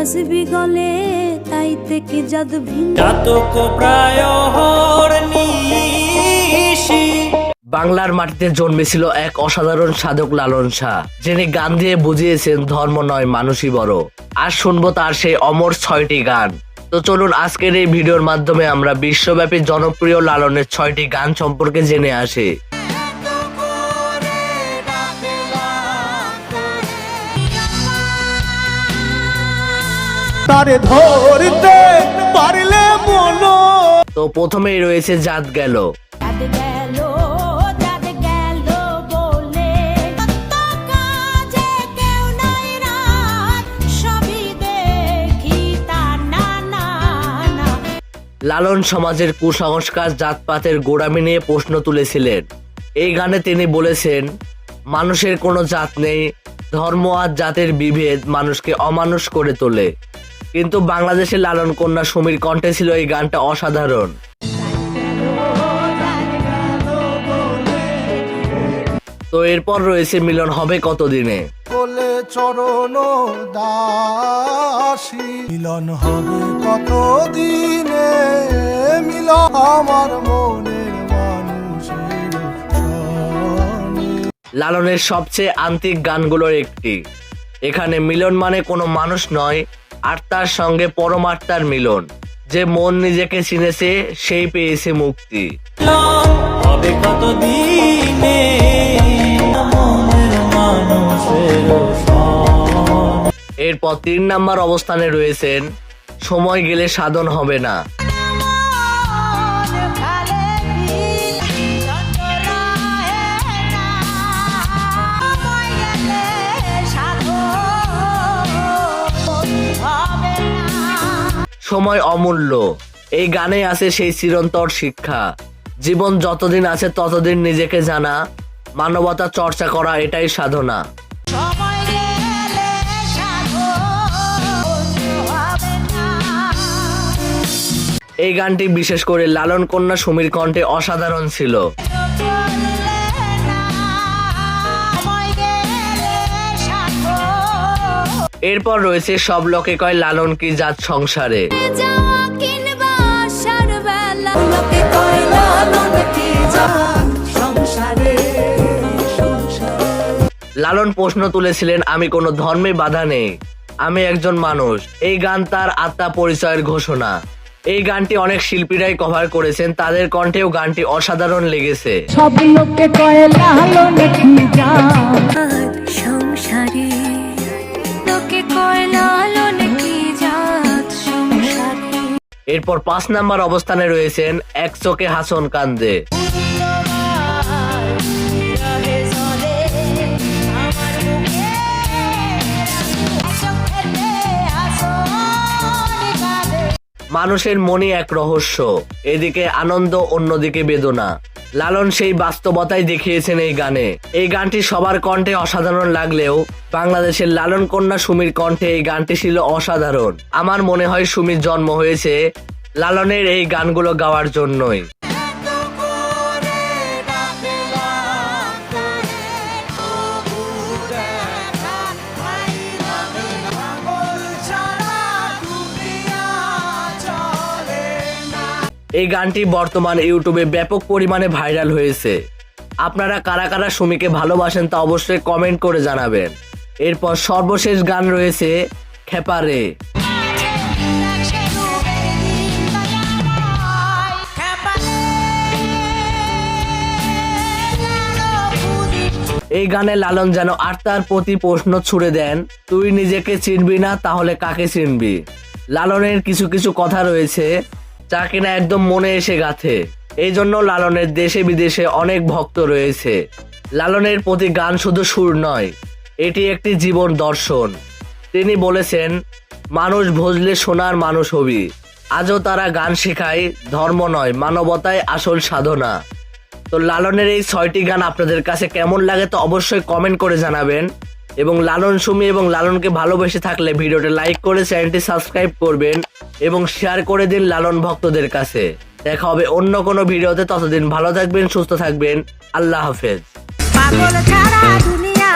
তাসবি গলে তাইতে কি জাদ ভিন্ন। জাতক প্রায় নিশি। বাংলার মাটিতে জন্মেছিল এক অসাধারণ সাধক লালন শাহ যিনি গান দিয়ে বুঝিয়েছেন ধর্ম নয় মানুষই বড়। আর শুনব তার সেই অমর ছয়টি গান। তো চলুন আজকের এই ভিডিওর মাধ্যমে আমরা বিশ্বব্যাপী জনপ্রিয় লালনের ছয়টি গান সম্পর্কে জেনে আসি। তারে ধরতে পারলে মনো। তো প্রথমেই রয়েছে জাত গেল। লালন সমাজের কুসংস্কার জাতপাতের গোড়ামি নিয়ে প্রশ্ন তুলেছিলেন। এই গানে তিনি বলেছেন মানুষের কোনো জাত নেই ধর্ম আর জাতের বিভেদ মানুষকে অমানুষ করে তোলে। কিন্তু বাংলাদেশের লালন কন্যা সমীর কণ্ঠে ছিল এই গানটা অসাধারণ। তো এরপর রয়েছে মিলন হবে কতদিনে? বলে চরণ দাসী। মিলন হবে কত দিনে মিলন আমার মনের মানুষের লালনের সবচেয়ে আন্তিক গানগুলোর একটি। এখানে মিলন মানে কোনো মানুষ নয় আত্মার সঙ্গে পরমাত্মার মিলন। যে মন নিজেকে চিনেছে সেই পেয়েছে মুক্তি। হবে কত দিনে। এরপর তিন নাম্বার অবস্থানে রয়েছেন সময় গেলে সাধন হবে না। সময় অমূল্য। এই গানে আছে সেই চিরন্তর শিক্ষা। জীবন যতদিন আছে ততদিন নিজেকে জানা মানবতা চর্চা করা এটাই সাধনা। এই গানটি বিশেষ করে লালন কন্যা সমীর কণ্ঠে অসাধারণ ছিল। এরপর রয়েছে সব লোকে কয় লালন কি জাত সংসারে? লালন প্রশ্ন তুলেছিলেন আমি কোনো ধর্মে বাধা নেই। আমি একজন মানুষ। এই গান তার আত্মা পরিচয়ের ঘোষণা। এই গানটি অনেক শিল্পীরাই কভার করেছেন। তাদের কণ্ঠেও গানটি অসাধারণ লেগেছে। সব লোকে কয়ে লালন কি এরপর পাঁচ নাম্বার অবস্থানে রয়েছেন এক চোখে হাসন কান্দে। মানুষের মনে এক রহস্য, এদিকে আনন্দ, অন্যদিকে বেদনা। লালন সেই বাস্তবতাই দেখিয়েছেন এই গানে। এই গানটি সবার কণ্ঠে অসাধারণ লাগলেও বাংলাদেশের লালন কন্যা সুমির কণ্ঠে এই গানটি ছিল অসাধারণ। আমার মনে হয় সুমির জন্ম হয়েছে লালনের এই গানগুলো গাওয়ার জন্যই। এই গানটি বর্তমান ইউটিউবে ব্যাপক পরিমাণে ভাইরাল হয়েছে। আপনারা কারা কারা সুমিকে ভালোবাসেন তা অবশ্যই কমেন্ট করে জানাবেন। এরপর সর্বশেষ গান রয়েছে খেপারে এই গানে লালন যেন আত্মার প্রতি প্রশ্ন ছুড়ে দেন, তুই নিজেকে চিনবি না, তাহলে কাকে চিনবি? লালনের কিছু কিছু কথা রয়েছে যা কিনা একদম মনে এসে গাথে। এই জন্য লালনের দেশে বিদেশে অনেক ভক্ত রয়েছে। লালনের প্রতি গান শুধু সুর নয়, এটি একটি জীবন দর্শন। তিনি বলেছেন, মানুষ ভজলে সোনার মানুষ হবি। আজও তারা গান শেখায়, ধর্ম নয়, মানবতায় আসল সাধনা। তো লালনের এই ছয়টি গান আপনাদের কাছে কেমন লাগে তো অবশ্যই কমেন্ট করে জানাবেন। এবং লালন সুমি এবং লালনকে ভালোবেসে থাকলে ভিডিওটা লাইক করে চ্যানেলটি সাবস্ক্রাইব করবেন এবং শেয়ার করে দিন লালন ভক্তদের কাছে। দেখা হবে অন্য কোনো ভিডিওতে, ততদিন ভালো থাকবেন, সুস্থ থাকবেন। আল্লাহ হাফেজ। পাগল ছাড়া দুনিয়া।